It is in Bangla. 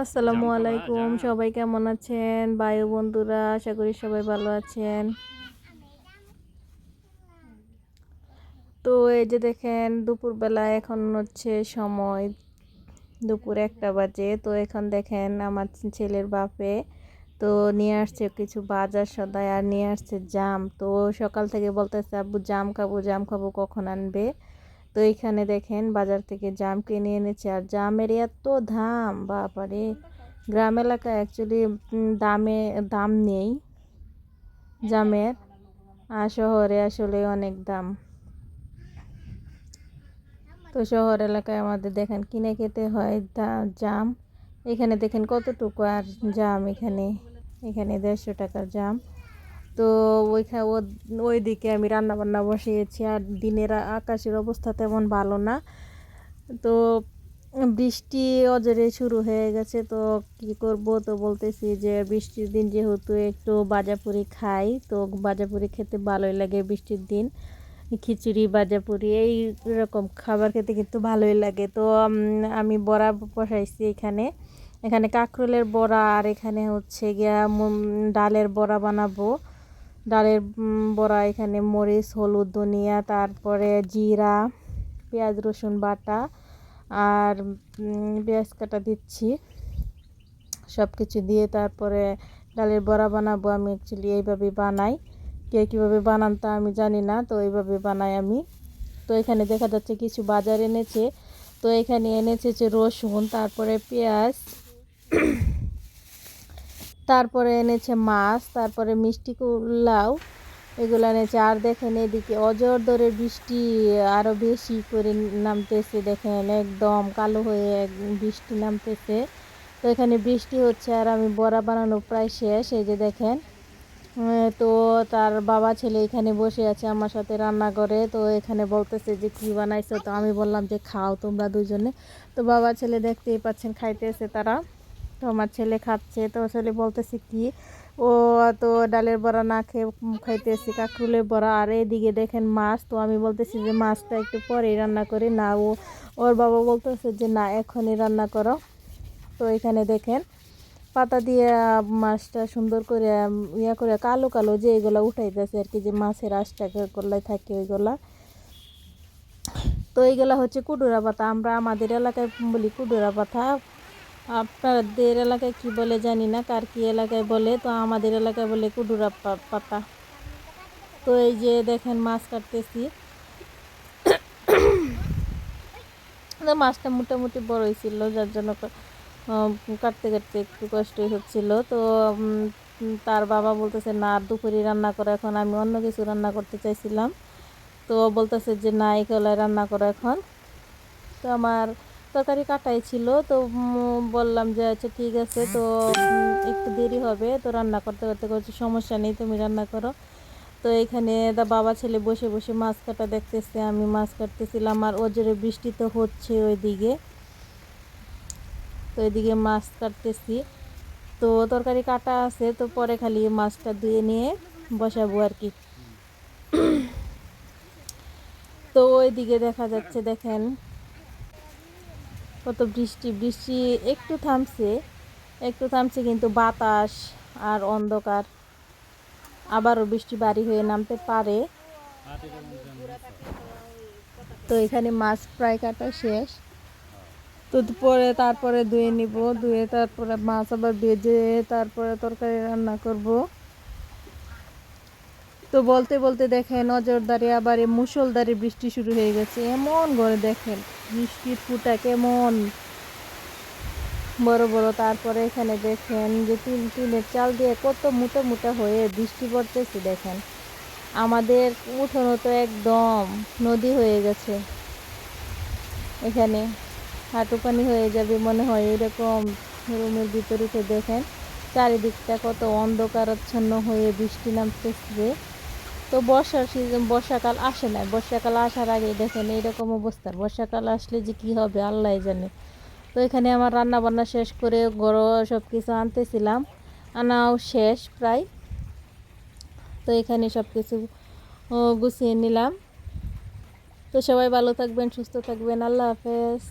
আসসালামু আলাইকুম সবাই কেমন আছেন? বায়ু বন্ধুরা আশা করি সবাই ভালো আছেন। তো এই যে দেখেন দুপুরবেলা এখন হচ্ছে সময় দুপুর একটা বাজে। তো এখন দেখেন আমার ছেলের বাপে তো নিয়ে আসছে কিছু বাজার সদায় আর নিয়ে আসছে জাম। তো সকাল থেকে বলতেছে আব্বু জাম খাব জাম খাব কখন আনবে? তো এখানে দেখেন বাজার থেকে জাম কিনে এনেছে। আর জামের এত দাম, বাবারে! গ্রাম এলাকায় অ্যাকচুয়ালি দামে, দাম নেই জামের। আর শহরে আসলে অনেক দাম। তো শহর এলাকায় আমাদের দেখেন কিনে খেতে হয় জাম। এখানে দেখেন কতটুকু আর জাম এখানে। এখানে দেড়শো টাকার জাম। তো ওইখানে ওই দিকে আমি রান্না বান্না বসিয়েছি আর দিনের আকাশের অবস্থা তেমন ভালো না। তো বৃষ্টি অজরে শুরু হয়ে গেছে, তো কি করব? তো বলতেছি যে বৃষ্টির দিন যেহেতু একটু বাজাপুরি খাই, তো বাজাপুরি খেতে ভালোই লাগে বৃষ্টির দিন। খিচুড়ি, বাজাপুরি এই রকম খাবার খেতে কিন্তু ভালোই লাগে। তো আমি বড়া বসাইছি এখানে। এখানে কাঁকরোলের বড়া আর এখানে হচ্ছে গিয়া ডালের বড়া বানাবো। ডালের বড়া এখানে, মরিচ, হলুদ, ধনিয়া, তারপরে জিরা, পেঁয়াজ, রসুন বাটা আর পেঁয়াজ কাটা দিচ্ছি। সব কিছু দিয়ে তারপরে ডালের বড়া বানাবো আমি অ্যাকচুয়ালি এইভাবে বানাই। কে কীভাবে বানান তা আমি জানি না, তো এইভাবে বানাই আমি। তো এখানে দেখা যাচ্ছে কিছু বাজার এনেছে। তো এখানে এনেছে যে রসুন, তারপরে পেঁয়াজ তারপরে এনেছে মাছ, তারপরে মিষ্টি কুল্লাও এগুলো এনেছে। আর দেখেন এদিকে অজর দরের বৃষ্টি আরও বেশি করে নামতেছে, দেখেন একদম কালো হয়ে বৃষ্টি নামতেছে। তো এখানে বৃষ্টি হচ্ছে আর আমি বড়া বানানো প্রায় শেষ, এই যে দেখেন। তো তার বাবা ছেলে এখানে বসে আছে আমার সাথে রান্না করে তো এখানে বলতেছে যে, কী বানাইছো? তো আমি বললাম যে, খাও তোমরা দুজনে তো বাবা ছেলে দেখতেই পাচ্ছেন, খাইতেছে তারা। তো আমার ছেলে খাচ্ছে। তো ছেলে বলতেছে কি, ও তো ডালের বড়া না খেয়ে খাইতেছি, কাঁকরুলের বড়া। আর এদিকে দেখেন মাছ। তো আমি বলতেছি যে, মাছটা একটু পরেই রান্না করি। না, ও, ওর বাবা বলতেছে যে, না, এখনই রান্না করো। তো এখানে দেখেন পাতা দিয়ে মাছটা সুন্দর করে, ইয়া করে, কালো কালো যে এগুলো উঠাইতেছে আর কি, যে মাছের আশটা করলে থাকে ওইগুলা। তো এইগুলা হচ্ছে কুডুরা পাতা। আমরা আমাদের এলাকায় বলি কুডুরা পাতা। আপনাদের এলাকায় কি বলে জানি না, কার কি এলাকায় বলে, তো আমাদের এলাকায় বলে কুডুরা পাতা। তো এই যে দেখেন মাছ কাটতেছি। মাছটা মোটামুটি বড়ই ছিল, যার জন্য কাটতে কাটতে একটু কষ্টই হচ্ছিল। তো তার বাবা বলতেছে, না দুপুরে রান্না করো, এখন আমি অন্য কিছু রান্না করতে চাইছিলাম। তো বলতেছে যে, না, এই কলায় রান্না করো এখন। তো আমার তরকারি কাটাই ছিল তো বললাম যে আচ্ছা ঠিক আছে, তো একটু দেরি হবে, তো রান্না করতে করতে করছে সমস্যা নেই, তুমি রান্না করো। তো এখানে দা বাবা ছেলে বসে বসে মাছ কাটা দেখতেছে, আমি মাছ কাটতেছিলাম, আর ওজরে বৃষ্টি তো হচ্ছে ওইদিকে। তো এদিকে মাছ কাটতেছি। তো তরকারি কাটা আছে, তো পরে খালি মাছটা ধুয়ে নিয়ে বসাবো আর কি। তো ওইদিকে দেখা যাচ্ছে, দেখেন কত বৃষ্টি বৃষ্টি একটু থামছে একটু থামছে কিন্তু বাতাস আর অন্ধকার। আবারও বৃষ্টি বাড়ি হয়ে নামতে পারে। তো এখানে মাছ প্রায় কাটা শেষ। তো পরে তারপরে ধুয়ে নিব, ধুয়ে তারপরে মাছ আবার ভেজে তারপরে তরকারি রান্না করব। তো বলতে বলতে দেখেন, নজরদারি, আবার মুসলদারি বৃষ্টি শুরু হয়ে গেছে। এমন করে দেখেন, বৃষ্টির ফুটা কেমন। বড় বড়, তারপরে এখানে দেখেন যে তিন টিনের চাল দিয়ে কত মোটা মোটা হয়ে বৃষ্টি পড়তেছে, দেখেন। আমাদের উঠোনো তো একদম নদী হয়ে গেছে। এখানে হাঁটু পানি হয়ে যাবে মনে হয় এরকম রুমের ভিতরে দেখেন। চারিদিকটা কত অন্ধকারাচ্ছন্ন হয়ে বৃষ্টি নামতেছে। তো বর্ষার সিজন বর্ষাকাল আসে না বর্ষাকাল আসার আগে দেখেন এইরকম অবস্থা। বর্ষাকাল আসলে যে কি হবে, আল্লাহ জানে। তো এখানে আমার রান্না বান্না শেষ করে গড় সব কিছু আনতেছিলাম। আনাও শেষ প্রায়। তো এখানে সব কিছু গুছিয়ে নিলাম। তো সবাই ভালো থাকবেন, সুস্থ থাকবেন। আল্লাহ হাফেজ।